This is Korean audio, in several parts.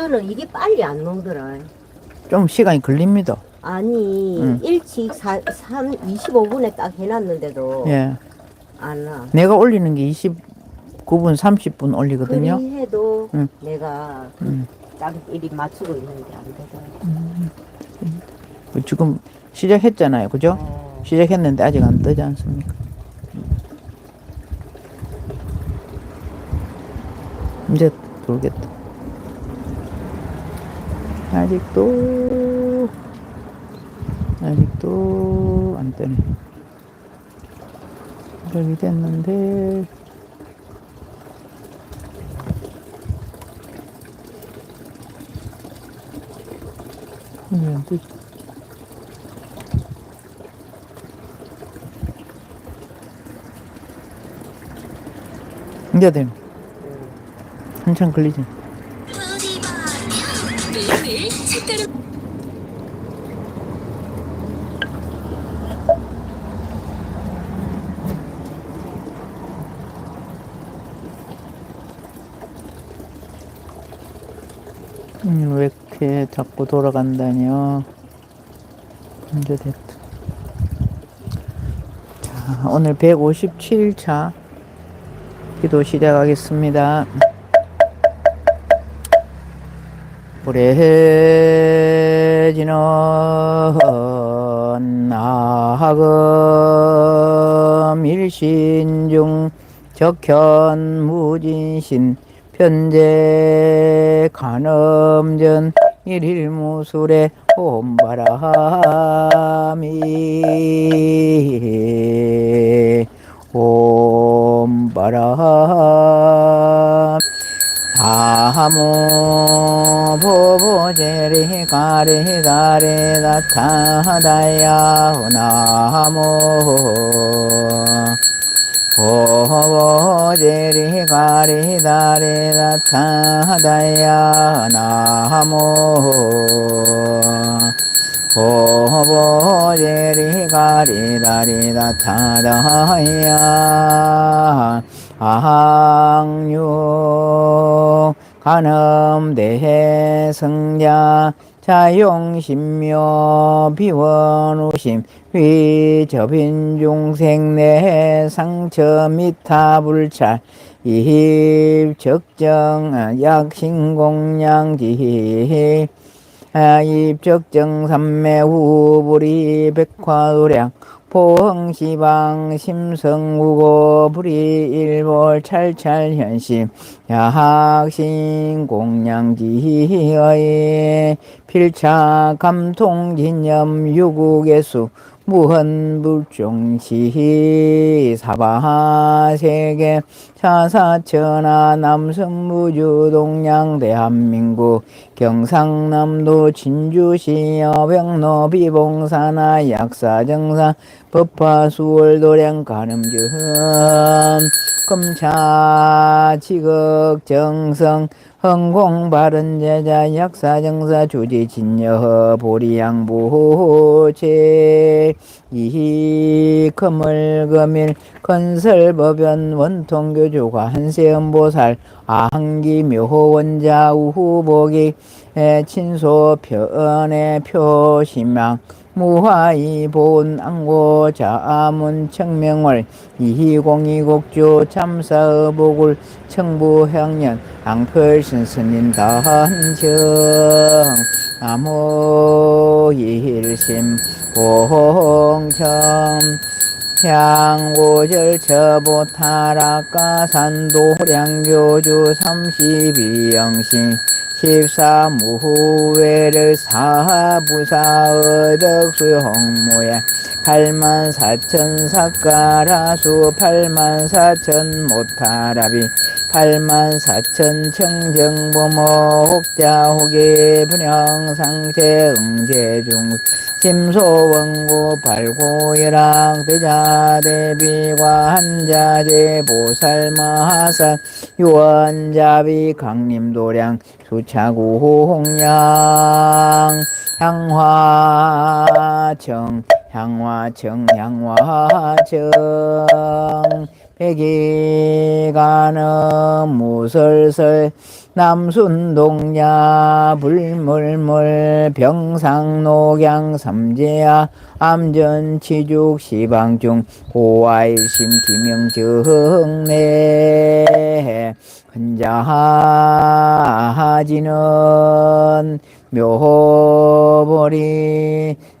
이거는 이게 빨리 안 녹더라. 좀 시간이 걸립니다. 아니 응. 일찍 사, 3, 25분에 딱 해놨는데도 예. 안 와. 내가 올리는 게 29분, 30분 올리거든요. 그리 해도 응. 내가 음. 딱 일이 맞추고 있는데 안 되더라. 그 지금 시작했잖아요. 그죠? 어. 시작했는데 아직 안 뜨지 않습니까? 이제 돌겠다. 아직도 아직도 안 뜨네. 이렇게 됐는데 왜안 뜨지? 이제 돼. 한참 걸리지. 매일매일 색다른 음, 왜 이렇게 자꾸 돌아간다뇨? 이제 됐다. 자, 오늘 157차 기도 시작하겠습니다. 불해지는 나하금 일신중 적현 무진신 편제 간음전 일일무술의 옴바람이 옴바람 아모 보보제리 가리 가리 나타다야 나모 보보제리 가리 가리 나타다야 나모 보보제리 가리 가리 나타다야 아항유 간음대해 성자 자용신묘 비원우심 위접인 중생 내 상처 미타 불찰 이힙 적정 약신공양지 입적정 삼매 후불이 백화도량 포흥시방 심성우고 불이일볼 찰찰현심 야학신 공양지의 필차 감통진념 유국의수 무헌불종시 사바세계 차사천하 남선무주 동양 대한민국 경상남도 진주시 여병로 비봉사나 약사정사 법화수월도량 가늠전 검차 지극 정성 흥공 바른 제자 약사 정사 주지 진여 보리양보체 이금을 금일 건설 법연 원통 교주가 한세음 보살 아항기묘원자 우후보기 친소 편의 표심양 무화이 본 안고 자문 청명월 이공이곡주 참사의복을 청부향년 앙펄신 스님 단정 나무일심 공청 향고절처보 타락가산도량교주 삼십이영신 십사무후회를 사부사의덕수 홍모야 팔만사천 사가라수 팔만사천 모타라비 팔만사천 청정보모 혹자혹의 분영상체 응제중 심소원고 발고예랑 대자 대비과 한자재 보살마하산 유원자비 강림도량 수차구 홍양 향화청 향화청 향화청 백이가는 무설설 남순동야 불물물 병상노경 삼재야 암전치죽 시방중 고아일심 김영정내 혼자하지는 묘보리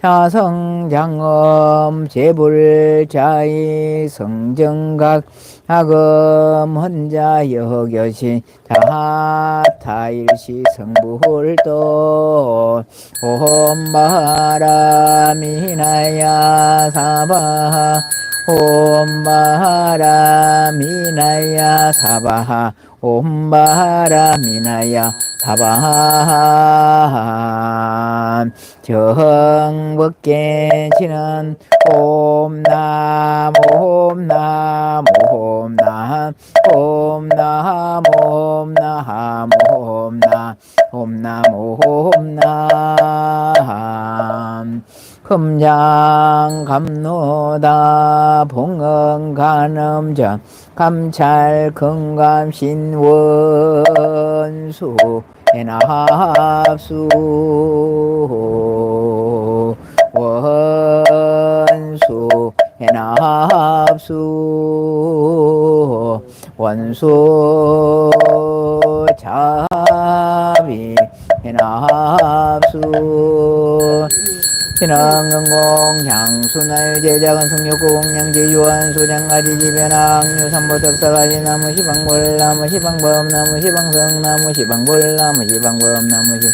자성장엄 재불자의 성정각 하금 혼자 여겨시 다타일시 성불도 옴바라미나야 사바하 옴바라미나야 사바하 옴바라미나야 사바한 정법계 지는 옴나모 옴나모 옴나 옴나 옴나 옴나 옴나 옴나 금장 감노다 봉은 간음전 감찰 금감 신원수 해납수 원수 해납수 원수 자비 해납수 신앙은공 향수나유 제작은 성욕공양제 유한 소장가지 지변학 유삼보덕사가지 나무 시방볼 나무 시방범 나무 시방성 나무 시방볼 나무 시방범 나무 시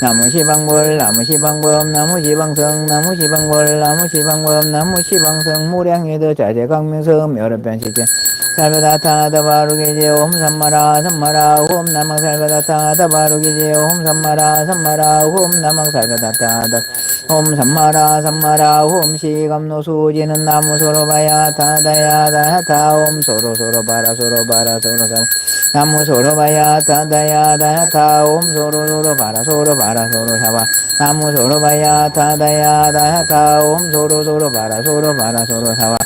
나무 시방볼 나무 시방범 나무 시방성 나무 시방볼 나무 시방범 나무 시방성 무량예도 자제 강명성 여러 변시제 सर्वदत्तादवारुगे जय ओम समरा समरा ओम नम सर्वदत्तादवारुगे जय ओम समरा समरा ओम नम सर्वदत्ता ओम समरा समरा ओम शीघं नो सूजिनं नाम सोरो तदया दहता ओम सुरो सुरो पर सुरो पर सुरो सम नमो सुरभया तदया दहता ओम सुरो सुरो पर सुरो पर सुरो सम सोरो भया तदया दया ओम सुरो सुरो पर सुरो पर सुरो सम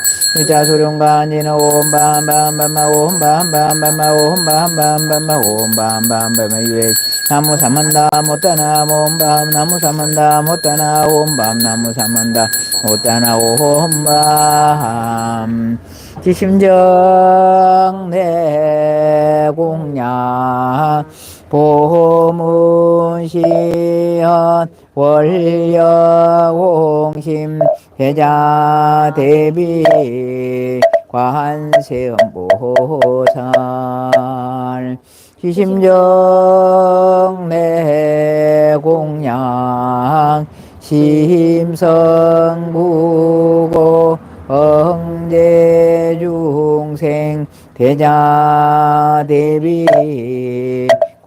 자수룡간지는 옴밤밤밤마 옴밤밤밤마 옴밤밤밤마 옴밤밤밤마 유에 나무 사만다 못다나 옴밤 나무 사만다 못다나 옴밤 나무 사만다 못다나 옴밤. 지심정 내공양 보문시현 월여공심. 대자 대비 관세음보살 시심정 내공양 심성부고 응제중생 대자 대비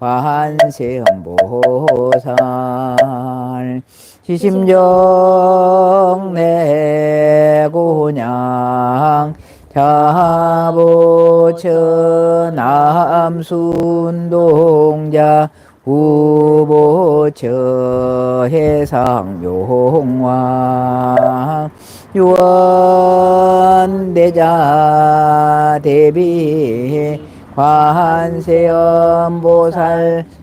관세음보살. 시심정 내고냥 자보처 남순동자 후보처 해상용왕. 유언대자 대비 관세음보살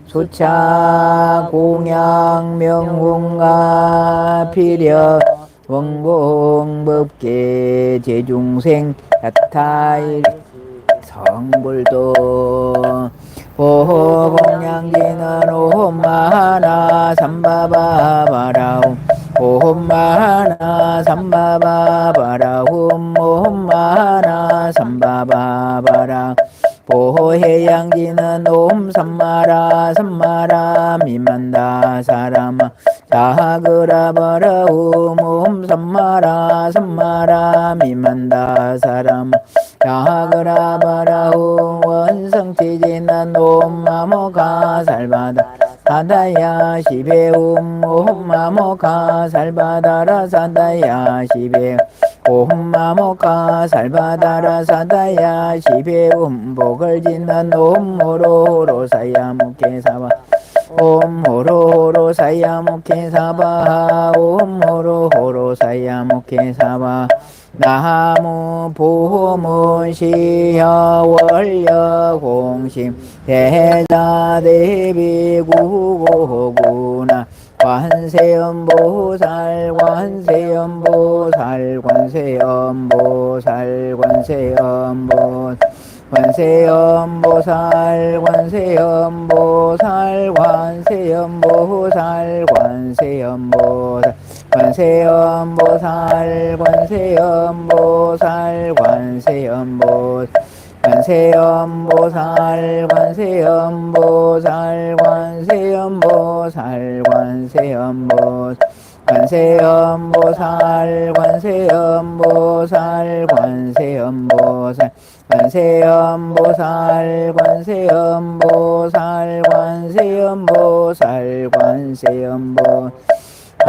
수차 공양 명궁가 필여 원공법계 제중생 야타일 성불도 오공양지는 오마나 삼바바바라움 오마나 삼바바바라움 오마나 삼바바바라 보해양지는 옴 삼마라 삼마라 미만다 사람아. 자그라바라움 옴 삼마라 삼마라 미만다 사람아. 자그라바라움 원성티지는 옴 마모가 살바다. 사다야 시베움 옴 마모가 살바다라 사다야 시베 옴마모카 살바다라 사다야 시베움 복을 짓는 옴호로호로 사야무케 사바. 옴호로호로 사야무케 사바. 옴호로호로 사야무케 사바 나무 보문 시여 월여 공심 대자 대비 구고구나. 관세음보살 관세음보살 관세음보살 관세음보 관세음보살 관세음보살 관세음보살 관세음보살 관세음보살 관세음보살 관세음보 관세음보살 관세음보살 관세음보살 관세음보 관세음보살 관세음보살 관세음보살 관세음보살 관세음보살 관세음보살 관세음보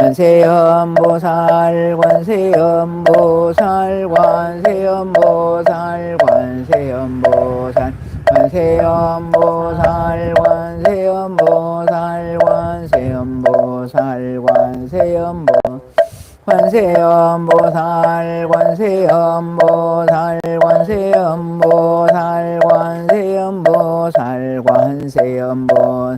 관세음보살 관세음보살 관세음보살 관세음보살 관세음보살 관세음보살 관세음보살 관세음보 관세음보살 관세음보살 관세음보살 관세음보살 관세음보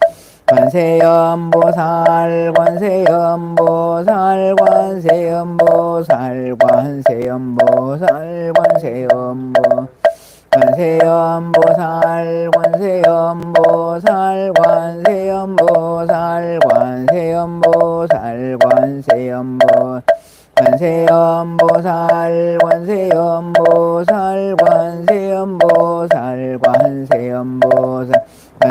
관세음보살 관세음보살 관세음보살 관세음보살 관세음보 관세음보살 관세음보살 관세음보살 관세음보살 관세음보 관세음보살 관세음보살 관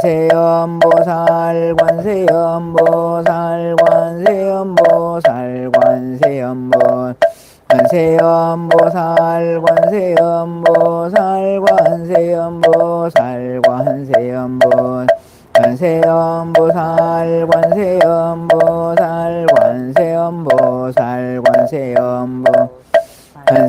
관세음보살 관세음보살 관세음보살 관세음보 관세음보살 관세음보살 관세음보살 관세음보 관세음보살 관세음보살 관세음보살 관세음보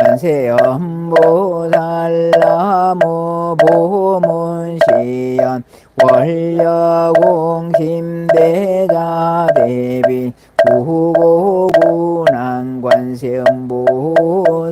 관세음보살 나무 보문시연 월여공심대자 대비 구고구난 관세음보살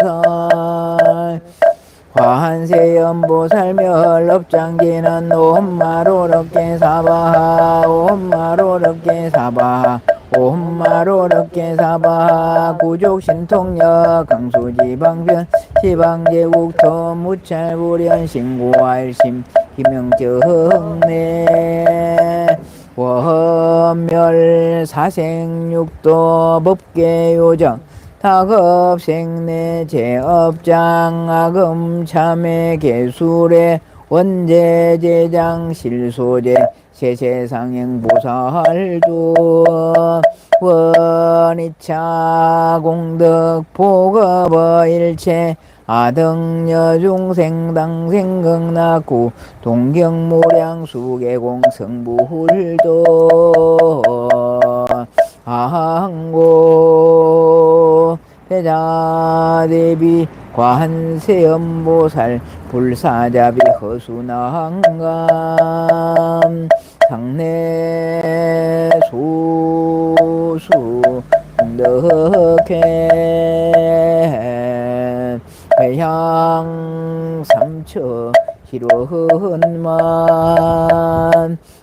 관세음보살 멸업장기는 옴마로럽게 사바하 옴마로럽게 사바하 옴마로럽게 사바하 구족신통력 강수지방변 지방제국토 무찰불연 신고알심 기명정내 원멸 사생육도 법계요정 다급생내 제업장 아금 참회 개술에 원제제장 실소제 세세상행 보살도 원이차 공덕 보급어 일체 아등여 중생당생 극락구 동경모량 수계공 성부hul도 항고 대자대비 관세음보살 불사자비 허수나항감 상내 소수 덕해. 회향 삼처 희로흔만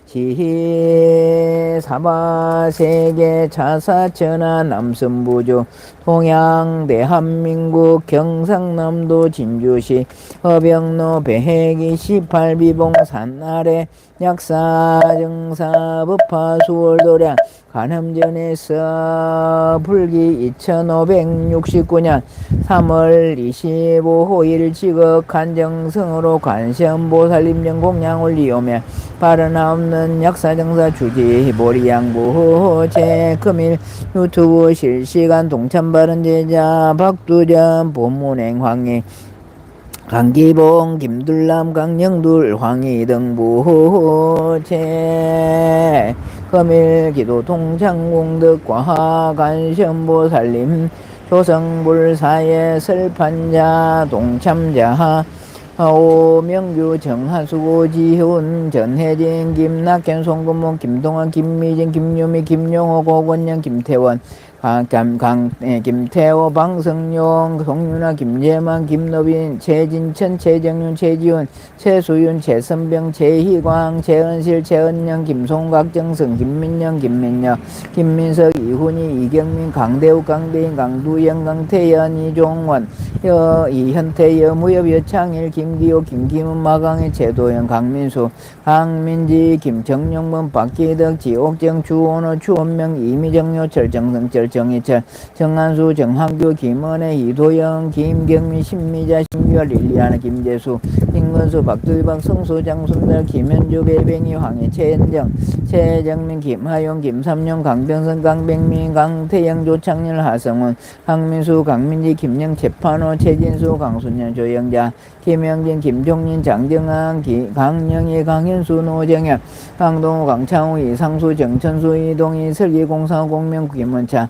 지희 사바세계 차사천하 남선부주 동양 대한민국 경상남도 진주시 허병로 배해기 18비봉 산 아래 약사 정사 법화 수월도량 간음전에서 불기 2569년 3월 25일 지극 간정성으로 관세음보살림정 공양 올리오며 바르나없는 역사정사 주지 보리양부 제금일 유튜브 실시간 동참바른 제자 박두전 본문행 황희 강기봉, 김둘남, 강영둘, 황희 등부제 금일 기도 통창공덕 과하간시험보 살림 조성불사의 설판자 동참자 오명규 정하수 지훈 전혜진 김낙현 송금목 김동원 김미진 김유미 김용호 고건영 김태원 강, 강, 강, 예, 김태호, 방성용, 송윤아, 김재만, 김노빈, 최진천, 최정윤, 최지훈, 최수윤, 최선병, 최희광, 최은실, 최은영, 김송각, 정성, 김민영, 김민혁, 김민석, 이훈이, 이경민, 강대우, 강대인, 강두영, 강태연, 이종원, 여, 이현태, 여무엽, 여창일, 김기호, 김기문, 마강의, 최도영, 강민수, 강민지, 김정영문, 박기덕, 지옥정, 주원호, 추원명, 이미정요, 철정성, 철 정희철, 정한수, 정한규, 김은혜, 이도영, 김경민, 신미자, 신규열, 릴리아나, 김재수, 김건수, 박두희박, 성수, 장순달, 김현주, 배뱅이, 황해, 최현정, 최정민, 김하용, 김삼용, 강병선, 강백민, 강태영, 조창렬, 하성훈, 강민수, 강민지, 김영, 재판호, 최진수, 강순현, 조영자, 김영진, 김종민, 장정환, 기, 강영희, 강현수, 노정현, 강동우, 강창우, 이상수, 정천수, 이동희, 설기공사, 공명, 김원차,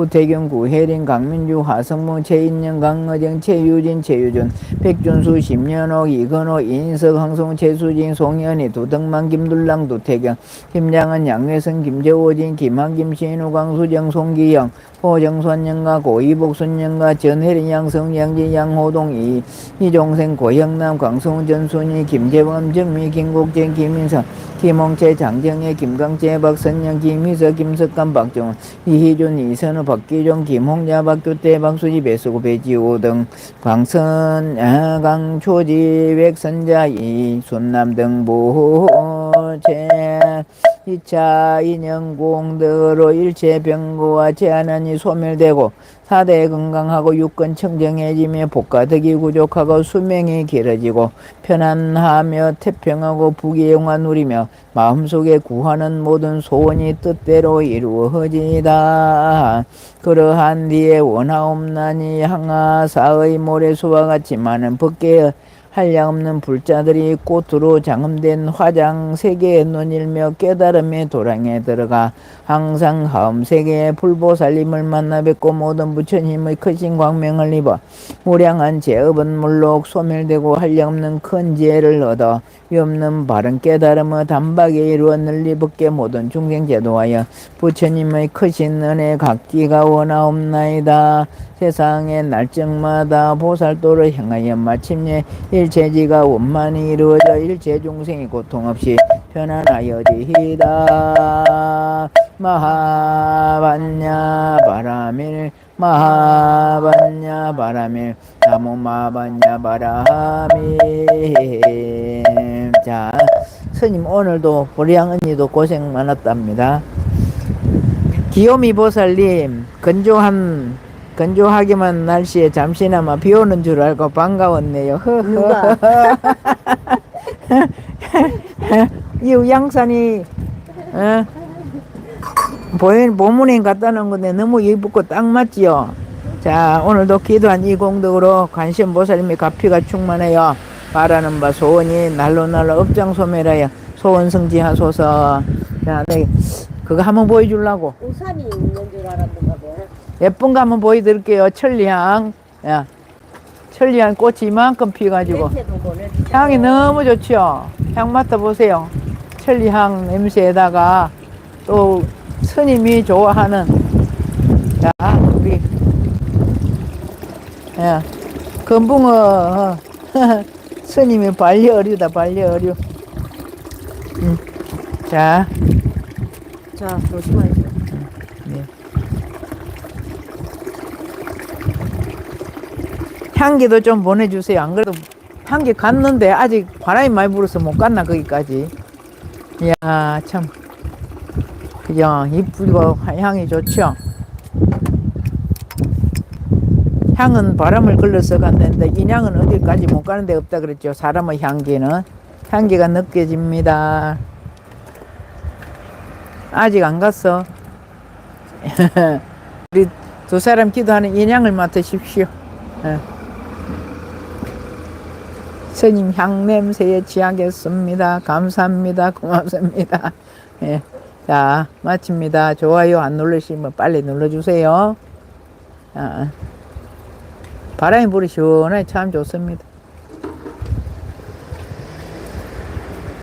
구태경, 구혜린, 강민주, 하성무, 최인영, 강어정, 최유진, 최유준, 백준수, 심연옥, 이건호, 인석, 황성우, 최수진, 송현희, 두덕만, 김둘랑, 두태경, 김장은, 양회선, 김재호진, 김한 김, 신우, 강수정, 송기영, 호정선영가, 고이복, 손영가, 전혜린, 양성, 양지, 양호동, 이, 이종생, 고영남, 광성훈, 전순희, 김재범, 정미, 김국재, 김인성, 김홍채, 장정혜, 김강재, 박선영, 김희석, 김석감, 박정훈, 이희준, 이선우, 박기종, 김홍자, 박규태, 박수지, 배수구, 배지호 등 광선, 아, 강초지, 백선자, 이순남 등 보호 제 2차 인연공덕으로 일체 병고와 제한원이 소멸되고 사대 건강하고 육건 청정해지며 복가덕이 구족하고 수명이 길어지고 편안하며 태평하고 부귀영화 누리며 마음속에 구하는 모든 소원이 뜻대로 이루어지다. 그러한 뒤에 원하옵나니 항아사의 모래수와 같이 많은 법계의 한량없는 불자들이 꽃으로 장음된 화장 세계에 눈일며 깨달음의 도량에 들어가 항상 하음 세계의 불보살님을 만나 뵙고 모든 부처님의 크신 광명을 입어 무량한 죄업은 물록 소멸되고 한량없는 큰 지혜를 얻어 위없는 바른 깨달음의 단박에 이루어 널리 벗게 모든 중생 제도하여 부처님의 크신 은혜 갖기가 원하옵나이다. 세상의 날짜마다 보살도를 향하여 마침내 일체지가 원만히 이루어져 일체 중생이 고통 없이 편안하여지이다. 마하반야 바라밀 마하반야 바라밀 나무 마반야 바라밀 자 스님 오늘도 보리양 언니도 고생 많았답니다. 기요미 보살님 건조한 건조하기만 날씨에 잠시나마 비 오는 줄 알고 반가웠네요. 누가? 이 양산이 어? 보인 갖다 놓은 건데 너무 예쁘고 딱 맞지요. 자, 오늘도 기도한 이 공덕으로 관심 보살님의 가피가 충만해요. 바라는 바 소원이 날로 날로 업장 소멸하여 소원 성지하소서. 자, 네, 그거 한번 보여주려고. 우산이 있는 줄 알았는가 봐. 예쁜 거 한번 보여드릴게요. 천리향. 야, 천리향 꽃이 이만큼 피가지고. 보내주세요. 향이 너무 좋죠. 향 맡아보세요. 천리향 냄새에다가 또 스님이 좋아하는 자 우리 예, 금붕어 스님이 반려어류다 반려어류. 음. 자 자, 조심하세요. 네. 향기도 좀 보내주세요. 안 그래도 향기 갔는데 아직 바람이 많이 불어서 못 갔나 거기까지. 이야 참 그죠 이쁘고 향이 좋죠. 향은 바람을 걸러서 간다는데 인향은 어디까지 못 가는 데 없다 그랬죠. 사람의 향기는 향기가 느껴집니다. 아직 안 갔어. 우리 두 사람 기도하는 인양을 맡으십시오. 예. 스님 향 냄새에 취하겠습니다. 감사합니다. 고맙습니다. 예. 자, 마칩니다. 좋아요 안 누르시면 빨리 눌러주세요. 아, 바람이 불이 시원하게 참 좋습니다.